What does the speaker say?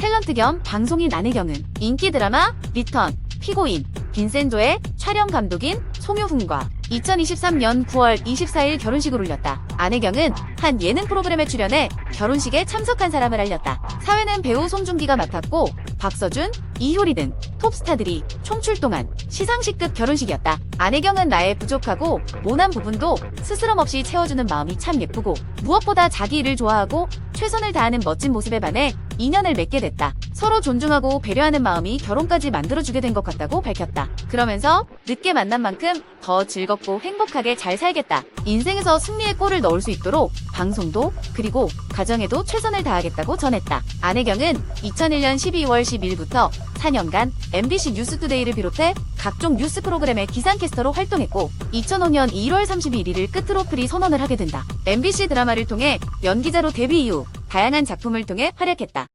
탤런트 겸 방송인 안혜경은 인기 드라마 리턴, 피고인, 빈센조의 촬영 감독인 송효훈과 2023년 9월 24일 결혼식을 올렸다. 안혜경은 한 예능 프로그램에 출연해 결혼식에 참석한 사람을 알렸다. 사회는 배우 송중기가 맡았고 박서준, 이효리 등 톱스타들이 총출동한 시상식급 결혼식이었다. 안혜경은 나의 부족하고 모난 부분도 스스럼 없이 채워주는 마음이 참 예쁘고 무엇보다 자기 일을 좋아하고 최선을 다하는 멋진 모습에 반해 인연을 맺게 됐다. 서로 존중하고 배려하는 마음이 결혼까지 만들어주게 된 것 같다고 밝혔다. 그러면서 늦게 만난 만큼 더 즐겁고 행복하게 잘 살겠다. 인생에서 승리의 골을 넣을 수 있도록 방송도 그리고 가정에도 최선을 다하겠다고 전했다. 안혜경은 2001년 12월 10일부터 4년간 MBC 뉴스투데이를 비롯해 각종 뉴스 프로그램의 기상캐스터로 활동했고 2005년 1월 31일을 끝으로 프리 선언을 하게 된다. MBC 드라마를 통해 연기자로 데뷔 이후 다양한 작품을 통해 활약했다.